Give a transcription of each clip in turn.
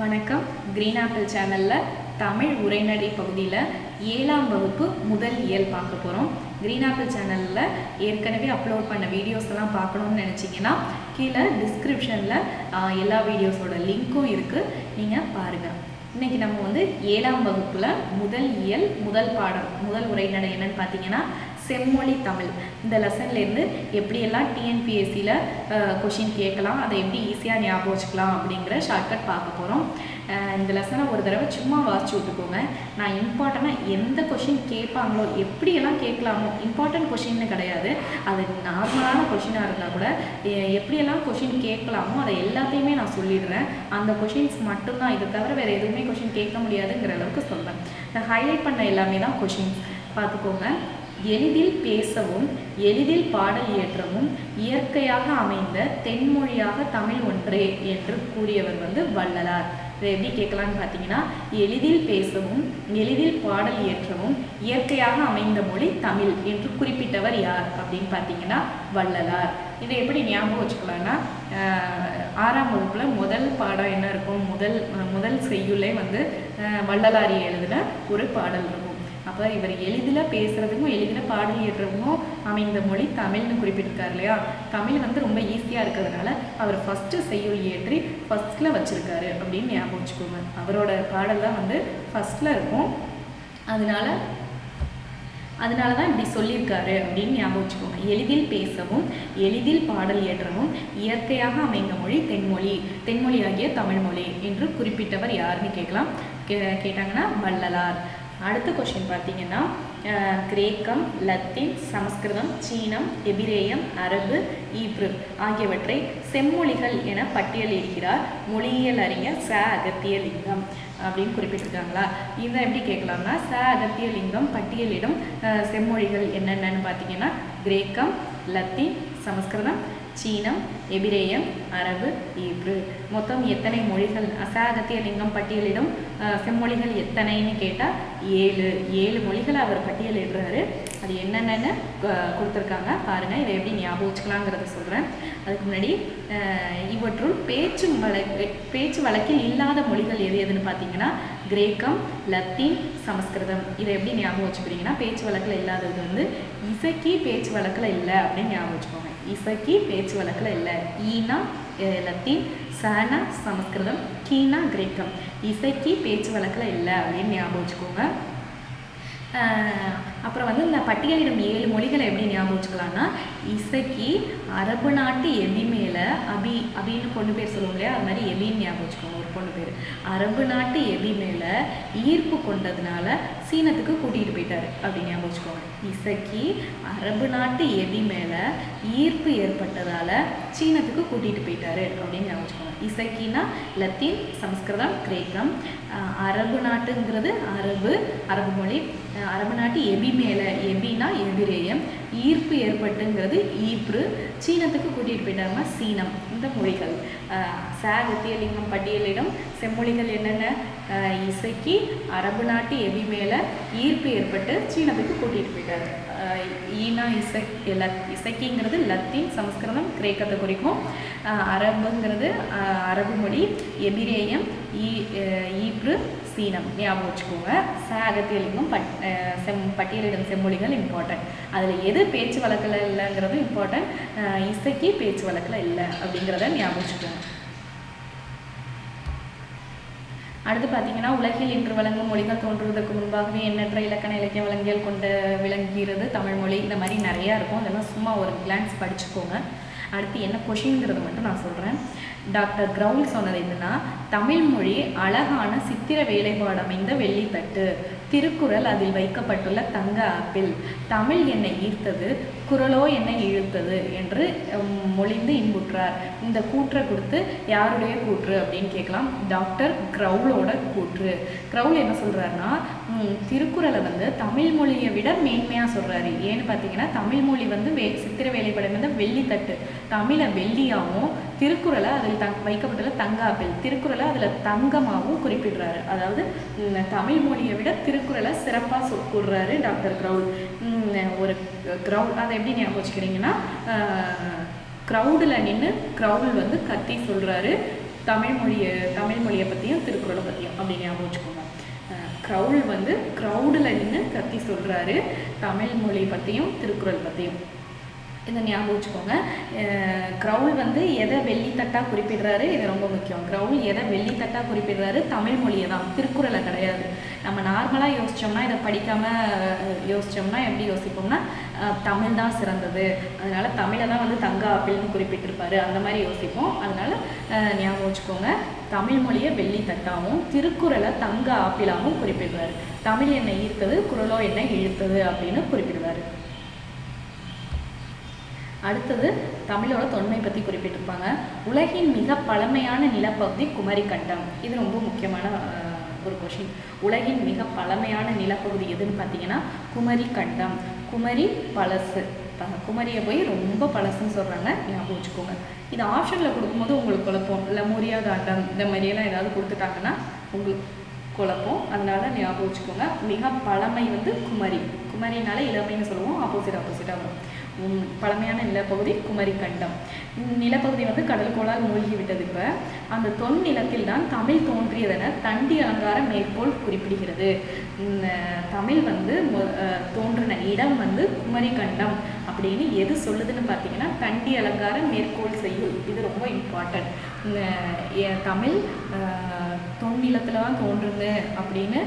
வணக்கம். Green apple சேனலில் தமிழ் உரைநடை பகுதியில் ஏழாம் வகுப்பு முதல் இயல் பார்க்க போகிறோம் கிரீன் ஆப்பிள் சேனலில் ஏற்கனவே அப்லோட் பண்ண வீடியோஸ் எல்லாம் பார்க்கணும்னு நினச்சிங்கன்னா கீழே டிஸ்கிரிப்ஷனில் எல்லா வீடியோஸோட லிங்க்கும் இருக்குது நீங்கள் பாருங்கள் இன்றைக்கி நம்ம வந்து ஏழாம் வகுப்பில் முதல் இயல் முதல் பாடம் முதல் உரைநடை என்னன்னு பார்த்தீங்கன்னா செம்மொழி தமிழ். இந்த லெசன்லேருந்து எப்படியெல்லாம் டிஎன்பிஎஸ்சியில் கொஷின் கேட்கலாம் அதை எப்படி ஈஸியாக ஞாபகம் வச்சுக்கலாம் அப்படிங்கிற ஷார்ட்கட் பார்க்க போகிறோம் இந்த லெசனை ஒரு தடவை சும்மா வாசிச்சு விட்டுக்கோங்க. நான் இம்பார்ட்டண்ட்டாக எந்த கொஷின் கேட்பாங்களோ எப்படியெல்லாம் கேட்கலாமோ இம்பார்ட்டன்ட் கொஷின்னு கிடையாது. அது நார்மலான கொஷினாக இருந்தால் கூட எப்படியெல்லாம் கொஷின் கேட்கலாமோ அதை எல்லாத்தையுமே நான் சொல்லிடுறேன். அந்த கொஷின்ஸ் மட்டும்தான். இதை தவிர வேறு எதுவுமே கொஷின் கேட்க முடியாதுங்கிற அளவுக்கு சொல்கிறேன் நான் ஹைலைட் பண்ண எல்லாமே தான் கொஷின்ஸ் பார்த்துக்கோங்க. எளிதில் பேசவும் எளிதில் பாடல் இயற்றவும் இயற்கையாக அமைந்த தென்மொழியாக தமிழ் ஒன்றே என்று கூறியவர் வந்து வள்ளலார். இதை எப்படி கேட்கலான்னு பார்த்தீங்கன்னா எளிதில் பேசவும் எளிதில் பாடல் இயற்றவும் இயற்கையாக அமைந்த மொழி தமிழ் என்று குறிப்பிட்டவர் யார் அப்படின்னு பார்த்தீங்கன்னா வள்ளலார். இதை எப்படி ஞாபகம் வச்சுக்கலாம்னா ஆறாம் வகுப்புல முதல் பாடம் என்ன இருக்கும்? முதல் முதல் செய்யுள்ளே வந்து வள்ளலாரி எழுதின ஒரு பாடல் இருக்கும். அப்போ இவர் எளிதில் பேசுகிறதுக்கும் எளிதில் பாடல் இயற்றவும் அமைந்த மொழி தமிழ்னு குறிப்பிட்டிருக்காரு இல்லையா? தமிழ் வந்து ரொம்ப ஈஸியாக இருக்கிறதுனால அவர் ஃபஸ்ட்டு செய்யுள் இயற்றி ஃபஸ்ட்டில் வச்சுருக்காரு அப்படின்னு ஞாபகம் வச்சுக்கோங்க. அவரோட பாடல் தான் வந்து ஃபஸ்ட்டில் இருக்கும். அதனால அதனால தான் இப்படி சொல்லியிருக்காரு அப்படின்னு ஞாபகம் வச்சுக்கோங்க. எளிதில் பேசவும் எளிதில் பாடல் இயற்றவும் இயற்கையாக அமைந்த மொழி தென்மொழி தென்மொழி ஆகிய தமிழ்மொழி என்று குறிப்பிட்டவர் யாருன்னு கேட்கலாம். கே கேட்டாங்கன்னா வள்ளலார். அடுத்த கொஷின் பார்த்தீங்கன்னா கிரேக்கம் லத்தீன் சமஸ்கிருதம் சீனம் எபிரேயம் அரபு ஈப்ரு ஆகியவற்றை செம்மொழிகள் என பட்டியலிடுகிறார் மொழியியல் அறிஞர் ச. அகத்தியலிங்கம் அப்படின்னு குறிப்பிட்டிருக்காங்களா? இதை எப்படி கேட்கலாம்னா ச. அகத்தியலிங்கம் பட்டியலிடும் செம்மொழிகள் என்னென்னு பார்த்தீங்கன்னா கிரேக்கம் லத்தீன் சமஸ்கிருதம் சீனம் எபிரேயம் அரபு ஈப்ரு மொத்தம் எத்தனை மொழிகள்? அசாகத்திய லிங்கம் பட்டியலிடும் அஹ், செம்மொழிகள் எத்தனைன்னு கேட்டால் ஏழு. ஏழு மொழிகளை அவர் பட்டியலிடுறாரு. அது என்னென்னு கொடுத்துருக்காங்க. பாருங்கள் இதை எப்படி ஞாபகம் வச்சுக்கலாங்கிறத சொல்கிறேன் அதுக்கு முன்னாடி அஹ், இவற்றுள் பேச்சு வழக்கு பேச்சு வழக்கில் இல்லாத மொழிகள் எது எதுன்னு பார்த்தீங்கன்னா கிரேக்கம் லத்தீன் சமஸ்கிருதம். இதை எப்படி ஞாபகம் வச்சுக்கிறீங்கன்னா பேச்சு வழக்கில் இல்லாதது வந்து இசைக்கு பேச்சு வழக்கில் இல்லை அப்படின்னு ஞாபகம் வச்சுக்கோங்க. இசைக்கு பேச்சு வழக்கில் இல்லை. ஈனா லத்தீன் சனா சமஸ்கிருதம் கீனா கிரேக்கம். இசைக்கு பேச்சு வழக்கில் இல்லை அப்படின்னு ஞாபகம் வச்சுக்கோங்க. ஆஹ் அப்புறம் வந்து இந்த பட்டியலிடும் ஏழு மொழிகளை எப்படி ஞாபகம் வச்சுக்கலாம்னா இசைக்கு அரபு நாட்டு எபி மேலே அபி அபின்னு பொண்ணு பேர் சொல்லுவோம் இல்லையா? அது மாதிரி எபின்னு ஞாபகம் வச்சுக்கோங்க ஒரு பொண்ணு பேர். அரபு நாட்டு எபி மேலே ஈர்ப்பு கொண்டதுனால சீனத்துக்கு கூட்டிகிட்டு போயிட்டாரு அப்படின்னு ஞாபகம் வச்சுக்கோங்க. இசைக்கு அரபு நாட்டு எபி மேல ஈர்ப்பு ஏற்பட்டதால சீனத்துக்கு கூட்டிகிட்டு போயிட்டாரு அப்படின்னு ஞாபகம் வச்சுக்கோங்க. இசைக்கினா லத்தீன் சமஸ்கிருதம் கிரேக்கம். அரபு நாட்டுங்கிறது அரபு அரபு மொழி. அரபு நாட்டு எபி மேலே எபினா எபிரேயம் ஈர்ப்பு ஏற்பட்டுங்கிறது ஈப்ரு சீனத்துக்கு கூட்டிகிட்டு போயிட்டாங்கன்னா சீனம் இந்த மொழிகள். ஆஹ் சாகத்தியலிங்கம் பட்டியலிடம் செம்மொழிகள் என்னென்ன? இசைக்கு அரபு நாட்டு எபி மேலே ஈர்ப்பு ஏற்பட்டு சீனத்துக்கு கூட்டிகிட்டு போயிட்டாரு. ஈனா இசை லத் இசைக்கிங்கிறது லத்தீன் சமஸ்கிருதம் கிரேக்கத்தை குறிக்கும். அரபுங்கிறது அரபு மொழி எபிரேயம் ஈ ஈப்ரு சீனம். ஞாபகம் வச்சுக்கோங்க. ச அகத்தியலிங்கம் பட் செம் பட்டியலிடும் செம்மொழிகள் இம்பார்ட்டன்ட் அதில் எது பேச்சு வழக்கில் இல்லைங்கிறதும் இம்பார்ட்டன்ட் இசைக்கு பேச்சு வழக்கில் இல்லை அப்படிங்கிறத ஞாபகம் வச்சுக்கோங்க. அடுத்து பார்த்தீங்கன்னா உலகில் இன்று வழங்கும் மொழிகள் தோன்றுவதற்கு முன்பாகவே எண்ணற்ற இலக்கண இலக்கிய வழங்கியல் கொண்டு விளங்குகிறது தமிழ்மொழி இந்த மாதிரி நிறையா இருக்கும். அதெல்லாம் சும்மா ஒரு கிளான்ஸ் படிச்சுக்கோங்க. அடுத்து என்ன கொஷின்ங்கிறது மட்டும் நான் சொல்கிறேன் டாக்டர் கிரவுல் சொன்னது என்னன்னா தமிழ்மொழி அழகான சித்திர வேலைப்பாடு அமைந்த வெள்ளித்தட்டு. திருக்குறள் அதில் வைக்கப்பட்டுள்ள தங்க ஆப்பிள். தமிழ் என்னை ஈர்த்தது குரலோ என்னை இழுத்தது என்று மொழிந்து இன்புற்றார். இந்த கூற்றை கொடுத்து யாருடைய கூற்று அப்படின்னு கேட்கலாம். டாக்டர் க்ரௌலோட கூற்று. க்ரௌல் என்ன சொல்றாருன்னா திருக்குறளை வந்து தமிழ் மொழியை விட மேன்மையாக சொல்கிறாரு ஏன்னு பார்த்தீங்கன்னா தமிழ் மொழி வந்து வே சித்திர வேலைப்படம் வந்து வெள்ளித்தட்டு. தமிழை வெள்ளியாகவும் திருக்குறளை அதில் தங் வைக்கப்பட்டுள்ள தங்க ஆப்பிள் திருக்குறளை அதில் தங்கமாகவும் குறிப்பிடுறாரு. அதாவது தமிழ் மொழியை விட திருக்குறளை சிறப்பாக சொ கூடுறாரு டாக்டர் க்ரௌட் ஒரு க்ரௌட் அதை எப்படி ஞாபகம் வச்சுக்கிறீங்கன்னா க்ரௌடில் நின்று க்ரௌடில் வந்து கத்தி சொல்கிறாரு தமிழ் மொழியை தமிழ் மொழியை பற்றியும் திருக்குறளை பற்றியும் அப்படின்னு ஞாபகம் வச்சுக்கோங்க. க்ரௌல் வந்து க்ரௌடில் நின்று கத்தி சொல்கிறாரு தமிழ் மொழி பற்றியும் திருக்குறள் பற்றியும் இதை ஞாபகம் வச்சுக்கோங்க. க்ரௌல் வந்து எதை வெள்ளித்தட்டாக குறிப்பிடுறாரு இது ரொம்ப முக்கியம். க்ரௌல் எதை வெள்ளித்தட்டாக குறிப்பிடுறாரு தமிழ் மொழியை தான். திருக்குறளை கிடையாது. நம்ம நார்மலாக யோசித்தோம்னா இதை படிக்காமல் யோசித்தோம்னா எப்படி யோசிப்போம்னா தமிழ் தான் சிறந்தது. அதனால தமிழை தான் வந்து தங்க ஆப்பிள்னு குறிப்பிட்டிருப்பாரு. அந்த மாதிரி யோசிப்போம். அதனால அஹ், ஞாபகம் வச்சுக்கோங்க. தமிழ் மொழியை வெள்ளித்தட்டாகவும் திருக்குறளை தங்க ஆப்பிளாகவும் குறிப்பிடுவார். தமிழ் என்னை ஈர்த்தது குரலோ என்னை இழுத்தது அப்படின்னு குறிப்பிடுவார். அடுத்தது தமிழோட தொன்மை பற்றி குறிப்பிட்டிருப்பாங்க. உலகின் மிக பழமையான நிலப்பகுதி குமரி கண்டம் இது ரொம்ப முக்கியமான அஹ், ஒரு கொஷின் உலகின் மிக பழமையான நிலப்பகுதி எதுன்னு பார்த்தீங்கன்னா குமரி கண்டம் குமரி பழசு. குமரியை போய் ரொம்ப பழசுன்னு சொல்கிறாங்க ஞாபகம் வச்சுக்கோங்க. இது ஆப்ஷனில் கொடுக்கும்போது உங்களுக்கு குழப்பம். இல்லை மூரியா காண்டம் இந்த மாதிரியெல்லாம் ஏதாவது கொடுத்துட்டாங்கன்னா உங்களுக்கு குழப்பம். அதனால் ஞாபகம் வச்சுக்கோங்க. மிக பழமை வந்து குமரி. குமரினால இளமைன்னு சொல்லுவோம். ஆப்போசிட் ஆப்போசிட்டாக வரும். பழமையான நிலப்பகுதி குமரிக்கண்டம். நிலப்பகுதி வந்து கடல்கோளால் மூழ்கி விட்டது இப்போ. அந்த தொன் நிலத்தில் தான் தமிழ் தோன்றியதென தண்டி அலங்கார மேற்கோள் குறிப்பிடுகிறது. தமிழ் வந்து மொ- தோன்றின இடம் வந்து குமரிக்கண்டம் அப்படின்னு எது சொல்லுதுன்னு பார்த்தீங்கன்னா தண்டி அலங்கார மேற்கோள் செய்யுள். இது ரொம்ப இம்பார்ட்டன்ட் எ- தமிழ் தொன்னிலத்தில் தான் தோன்றுது அப்படின்னு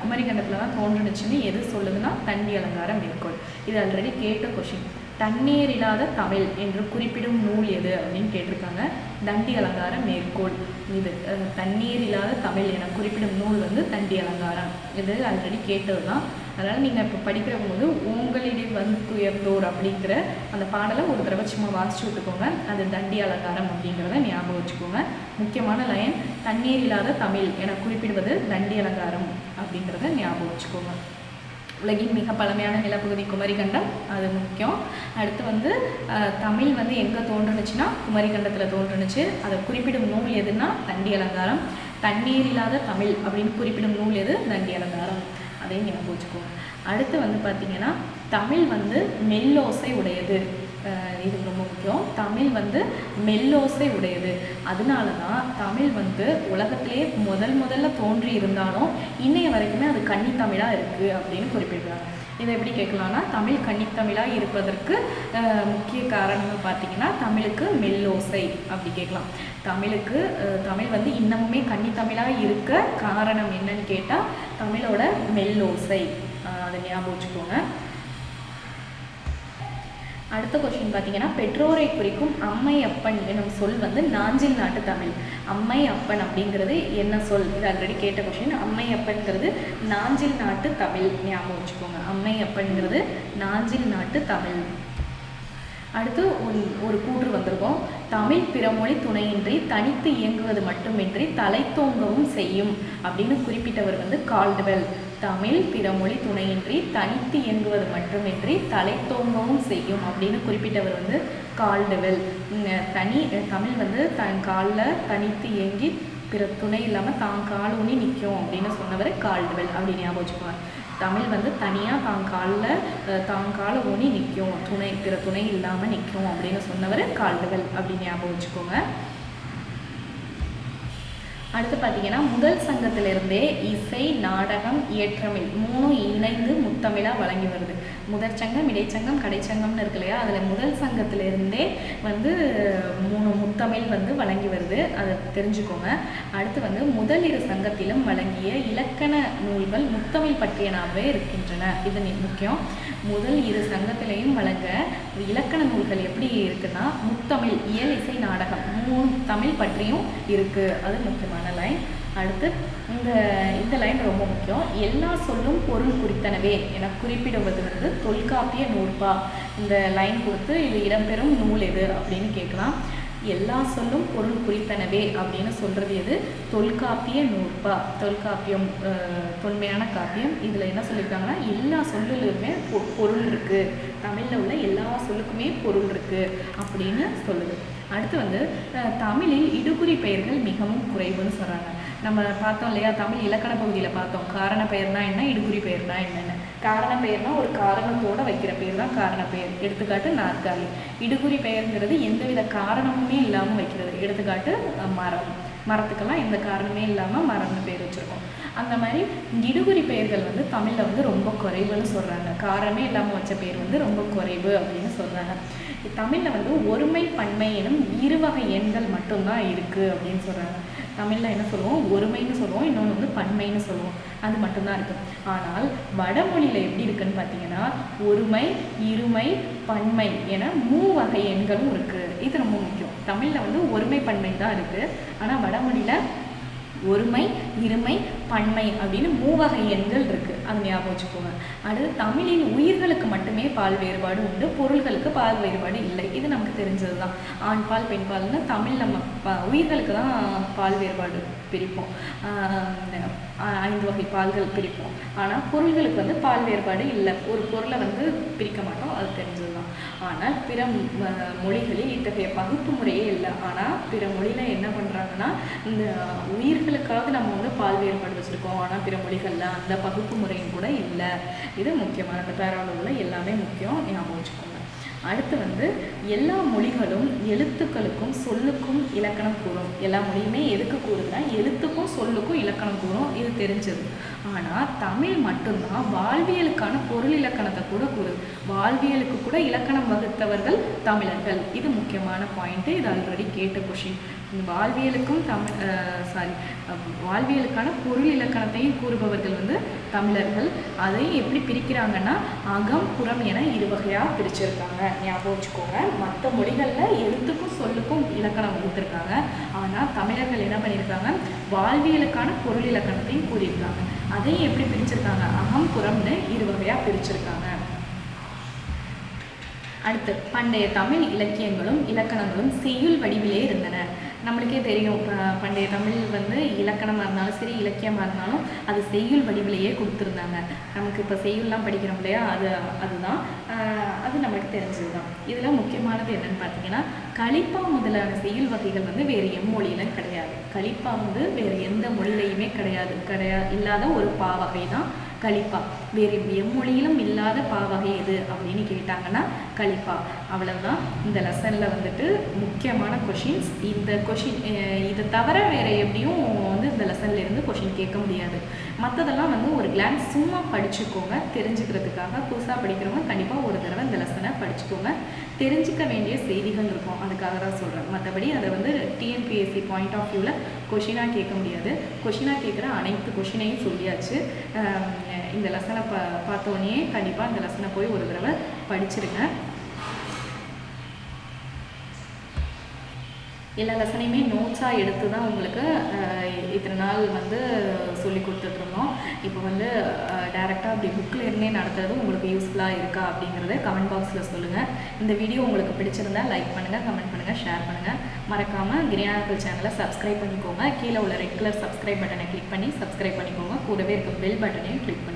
குமரிக்கண்டத்தில் தான் தோன்றுனுச்சுன்னு எது சொல்லுதுன்னா தண்டி அலங்காரம் மேற்கோள். இது ஆல்ரெடி கேட்ட கொஷின் தண்ணீர் இல்லாத தமிழ் என்று குறிப்பிடும் நூல் எது அப்படின்னு கேட்டிருக்காங்க. தண்டி அலங்கார மேற்கோள். இது தண்ணீர் இல்லாத தமிழ் என குறிப்பிடும் நூல் வந்து தண்டி அலங்காரம். இது ஆல்ரெடி கேட்டது தான் அதனால் நீங்கள் இப்போ படிக்கிற போது உங்களிடையே வந்து துயர்ந்தோர் அப்படிங்கிற அந்த பாடலை ஒரு தடவை சும்மா வாசிச்சு விட்டுக்கோங்க. அது தண்டி அலங்காரம் அப்படிங்கிறத ஞாபகம் வச்சுக்கோங்க. முக்கியமான லைன் தண்ணீர் இல்லாத தமிழ் என குறிப்பிடுவது தண்டி அலங்காரம் அப்படிங்கிறத ஞாபகம் வச்சுக்கோங்க. உலகின் மிக பழமையான நிலப்பகுதி குமரிக்கண்டம் அது முக்கியம். அடுத்து வந்து தமிழ் வந்து எங்கே தோன்றுனுச்சுன்னா குமரிக்கண்டத்தில் தோன்றுனுச்சு. அதை குறிப்பிடும் நூல் எதுன்னா தண்டி அலங்காரம். தண்ணீர் இல்லாத தமிழ் அப்படின்னு குறிப்பிடும் நூல் எது? தண்டி அலங்காரம். அதையும் ஞாபகம் வச்சுக்கோங்க அடுத்து வந்து பார்த்திங்கன்னா தமிழ் வந்து மெல்லோசை உடையது. இது ரொம்ப முக்கியம். தமிழ் வந்து மெல்லோசை உடையது. அதனால தான் தமிழ் வந்து உலகத்திலே முதல் முதல்ல தோன்றி இருந்தாலும் இன்னைய வரைக்குமே அது கன்னித்தமிழாக இருக்குது அப்படின்னு குறிப்பிடுறாங்க. இதை எப்படி கேட்கலாம்னா தமிழ் கன்னித்தமிழாக இருப்பதற்கு முக்கிய காரணம்னு பார்த்தீங்கன்னா தமிழுக்கு மெல்லோசை அப்படி கேட்கலாம். தமிழுக்கு தமிழ் வந்து இன்னமுமே கன்னித்தமிழாக இருக்க காரணம் என்னன்னு கேட்டால் தமிழோட மெல்லோசை. அதை ஞாபகம் வச்சுக்கோங்க. அடுத்த கொஸ்டின் பார்த்தீங்கன்னா பெற்றோரை குறிக்கும் அம்மை அப்பன் எனும் சொல் வந்து நாஞ்சில் நாட்டு தமிழ். அம்மை அப்பன் அப்படிங்கிறது என்ன சொல்? இது ஆல்ரெடி கேட்ட கொஸ்டின் அம்மை அப்பன்கிறது நாஞ்சில் நாட்டு தமிழ். ஞாபகம் வச்சுக்கோங்க. அம்மை அப்பன்கிறது நாஞ்சில் நாட்டு தமிழ். அடுத்து ஒரு ஒரு கூற்று வந்திருக்கோம். தமிழ் பிறமொழி துணையின்றி தனித்து இயங்குவது மட்டுமின்றி தலைத்தோங்கவும் செய்யும் அப்படின்னு குறிப்பிட்டவர் வந்து கால்டுவெல். தமிழ் பிறமொழி துணையின்றி தனித்து இயங்குவது மட்டுமின்றி தலைத்தோங்கவும் செய்யும் அப்படின்னு குறிப்பிட்டவர் வந்து கால்டுவெல். உம், தனி தமிழ் வந்து தன் காலில் தனித்து இயங்கி பிற துணை இல்லாமல் தான் கால் ஊனி நிற்கும் அப்படின்னு சொன்னவர் கால்டுவெல் அப்படின்னு ஞாபகம் வச்சுக்குவார் தமிழ் வந்து தனியாக தான் காலில் தான் காலை ஊனி நிற்கும் துணை பிற துணை இல்லாமல் நிற்கும் அப்படின்னு சொன்னவர் கால்டுவெல் அப்படின்னு ஞாபகம் வச்சுக்கோங்க. அடுத்து பார்த்தீங்கன்னா முதல் சங்கத்திலிருந்தே இசை நாடகம் இயற்றமிழ் மூணும் இணைந்து முத்தமிழாக வழங்கி வருது. முதற் சங்கம் இடைச்சங்கம் கடைச்சங்கம்னு இருக்கு இல்லையா? அதில் முதல் சங்கத்திலிருந்தே வந்து மூணு முத்தமிழ் வந்து வழங்கி வருது. அதை தெரிஞ்சுக்கோங்க. அடுத்து வந்து முதல் இரு சங்கத்திலும் வழங்கிய இலக்கண நூல்கள் முத்தமிழ் பற்றியனாகவே இருக்கின்றன. இது முக்கியம். முதல் இரு சங்கத்திலையும் வழங்க இலக்கண நூல்கள் எப்படி இருக்குன்னா முத்தமிழ் இயல் இசை நாடகம் மூணு தமிழ் பற்றியும் இருக்கு. அது முக்கியமான லைன் அடுத்து இந்த இந்த லைன் ரொம்ப முக்கியம். எல்லா சொல்லும் பொருள் குறித்தனவே என குறிப்பிடுவது வந்து தொல்காப்பிய நூற்பா. இந்த லைன் கொடுத்து இது இடம்பெறும் நூல் எது அப்படின்னு கேட்கலாம். எல்லா சொல்லும் பொருள் குறித்தனவே அப்படின்னு சொல்றது எது? தொல்காப்பிய நூற்பா. தொல்காப்பியம் அஹ், தொன்மையான காப்பியம். இதில் என்ன சொல்லியிருக்காங்கன்னா எல்லா சொல்லிலுமே பொ- பொருள் இருக்கு. தமிழில் உள்ள எல்லா சொல்லுக்குமே பொருள் இருக்கு அப்படின்னு சொல்லுது. அடுத்து வந்து தமிழில் இடுகுறி பெயர்கள் மிகவும் குறைவுன்னு சொல்றாங்க. நம்ம பார்த்தோம் இல்லையா தமிழ் இலக்கண பகுதியில் பார்த்தோம். காரண பெயர்னா என்ன இடுகுறி பெயர்னா என்னென்ன. காரண பெயர்னா ஒரு காரணத்தோட வைக்கிற பேர் தான் காரண பெயர். எடுத்துக்காட்டு நாற்காலி. இடுகுறி பெயர்ங்கிறது எந்தவித காரணமுமே இல்லாமல் வைக்கிறது. எடுத்துக்காட்டு மரம். மரத்துக்கெல்லாம் எந்த காரணமே இல்லாமல் மரம்னு பேர் வச்சுருக்கோம். அந்த மாதிரி இடுகுறி பெயர்கள் வந்து தமிழில் வந்து ரொம்ப குறைவுன்னு சொல்கிறாங்க காரமே இல்லாமல் வச்ச பேர் வந்து ரொம்ப குறைவு அப்படின்னு சொல்கிறாங்க தமிழில் வந்து ஒருமை பன்மை எனும் இருவகை எண்கள் மட்டும்தான் இருக்குது அப்படின்னு சொல்கிறாங்க தமிழில் என்ன சொல்லுவோம்? ஒருமைன்னு சொல்லுவோம். இன்னொன்று வந்து பன்மைன்னு சொல்லுவோம். அது மட்டும்தான் இருக்குது ஆனால் வடமொழியில் எப்படி இருக்குன்னு பார்த்தீங்கன்னா ஒருமை இருமை பன்மை என மூ வகை எண்களும் இருக்குது இது ரொம்ப முக்கியம். தமிழில் வந்து ஒருமை பன்மை தான் இருக்குது ஆனால் வடமொழியில் ஒருமை இருமை பன்மை அப்படின்னு மூவகை எண்கள் இருக்குது அது ஞாபகம் வச்சுக்கோங்க. அடுத்து தமிழில் உயிர்களுக்கு மட்டுமே பால் வேறுபாடு உண்டு பொருள்களுக்கு பால் வேறுபாடு இல்லை. இது நமக்கு தெரிஞ்சது தான் ஆண் பால் பெண் தமிழ் நம்ம உயிர்களுக்கு தான் பால் வேறுபாடு. பிரிப்போம். ஐந்து வகை பால்கள் பிரிப்போம். ஆனால் பொருள்களுக்கு வந்து பால் வேறுபாடு இல்லை. ஒரு பொருளை வந்து பிரிக்க மாட்டோம். அது தெரிஞ்சது தான் ஆனால் பிற ம- மொழிகளில் இத்தகைய பகுப்பு முறையே இல்லை. ஆனால் பிற மொழியில் என்ன பண்ணுறாங்கன்னா இந்த உயிர்களுக்காக நம்ம வந்து பால் வேறுபாடு வச்சுருக்கோம். ஆனால் பிற மொழிகளில் அந்த பகுப்பு முறையும் கூட இல்லை. இது முக்கியமான அந்த பேராளவில் எல்லாமே முக்கியம். ஞாபகம் வச்சுக்கோங்க. அடுத்து வந்து எல்லா மொழிகளும் எழுத்துக்களுக்கும் சொல்லுக்கும் இலக்கணம் கூறும். எல்லா மொழியுமே எதுக்கு கூறுதுன்னா எழுத்துக்கும் சொல்லுக்கும் இலக்கணம் கூறும். இது தெரிஞ்சது. ஆனால் தமிழ் மட்டும்தான் வாழ்வியலுக்கான பொருள் இலக்கணத்தை கூட கூறுது. வாழ்வியலுக்கு கூட இலக்கணம் வகுத்தவர்கள் தமிழர்கள். இது முக்கியமான பாயிண்ட்டு இது ஆல்ரெடி கேட்ட கொஷின் வாழ்வியலுக்கும் தமிழ் சாரி வாழ்வியலுக்கான பொருள் இலக்கணத்தையும் கூறுபவர்கள் வந்து தமிழர்கள். அதையும் எப்படி பிரிக்கிறாங்கன்னா அகம் புறம் என இரு வகையாக பிரிச்சிருக்காங்க. ஞாபகம் வச்சுக்கோங்க. மற்ற மொழிகளில் எழுத்துக்கும் சொல்லுக்கும் இலக்கணம் வகுத்திருக்காங்க. ஆனால் தமிழர்கள் என்ன பண்ணியிருக்காங்க? வாழ்வியலுக்கான பொருள் இலக்கணத்தையும் கூறியிருக்காங்க. அதையும் எப்படி பிரிச்சிருக்காங்க? அகம் புறம்னு இரு வகையாக பிரிச்சிருக்காங்க. அடுத்து பண்டைய தமிழ் இலக்கியங்களும் இலக்கணங்களும் செய்யுள் வடிவிலே இருந்தன. நம்மளுக்கே தெரியும். பண்டைய தமிழ் வந்து இலக்கணமாக இருந்தாலும் சரி இலக்கியமாக இருந்தாலும் அது செய்யுள் வடிவிலேயே கொடுத்துருந்தாங்க. நமக்கு இப்போ செய்யுள்லாம் படிக்கிறோம் இல்லையா? அது அதுதான். அது நம்மளுக்கு தெரிஞ்சது தான் இதில் முக்கியமானது என்னென்னு பார்த்தீங்கன்னா கலிப்பா முதலான செய்யுள் வகைகள் வந்து வேறு எம்மொழியிலும் கிடையாது. கலிப்பா வந்து வேறு எந்த மொழியிலையுமே கிடையாது. கிடையாது இல்லாத ஒரு பாவகை தான் கலிப்பா. வேறு எம்மொழியிலும் இல்லாத பாவகை எது அப்படின்னு கேட்டாங்கன்னா கலிப்பா. அவ்வளவுதான். இந்த லெசனில் வந்துட்டு முக்கியமான கொஷின்ஸ் இந்த கொஷின் இதை தவிர வேறு எப்படியும் வந்து இந்த லெசன்ல இருந்து கொஷின் கேட்க முடியாது. மற்றதெல்லாம் வந்து ஒரு கிளான்ஸ் சும்மா படிச்சுக்கோங்க. தெரிஞ்சுக்கிறதுக்காக புதுசாக படிக்கிறவங்க கண்டிப்பாக ஒரு தடவை இந்த லெசனை படிச்சுக்கோங்க. தெரிஞ்சுக்க வேண்டிய செய்திகள் இருக்கும். அதுக்காக தான் சொல்கிறேன் மற்றபடி அதை வந்து டிஎன்பிஎஸ்சி பாயிண்ட் ஆஃப் வியூவில் கொஷினாக கேட்க முடியாது. கொஷினாக கேட்குற அனைத்து கொஷினையும் சொல்லியாச்சு. இந்த லெசனை பா பார்த்தோன்னே கண்டிப்பாக அந்த லெசனை போய் ஒரு தடவை படிச்சிருங்க. எல்லா லெசனையுமே நோட்ஸாக எடுத்து தான் உங்களுக்கு இத்தனை நாள் வந்து சொல்லி கொடுத்துட்ருந்தோம். இப்போ வந்து டேரெக்டாக அப்படி புக்கில் இருந்தே நடத்துறது உங்களுக்கு யூஸ்ஃபுல்லாக இருக்கா அப்படிங்கிறத கமெண்ட் பாக்ஸில் சொல்லுங்கள் இந்த வீடியோ உங்களுக்கு பிடிச்சிருந்தா லைக் பண்ணுங்கள் கமெண்ட் பண்ணுங்கள் ஷேர் பண்ணுங்கள் மறக்காமல் கிரியானபிள் சேனலை சப்ஸ்கிரைப் பண்ணிக்கோங்க. கீழே உள்ள ரெட் கலர் சப்ஸ்கிரைப் பட்டனை கிளிக் பண்ணி சப்ஸ்கிரைப் பண்ணிக்கோங்க. கூடவே இருக்க பெல் பட்டனையும் கிளிக் பண்ணி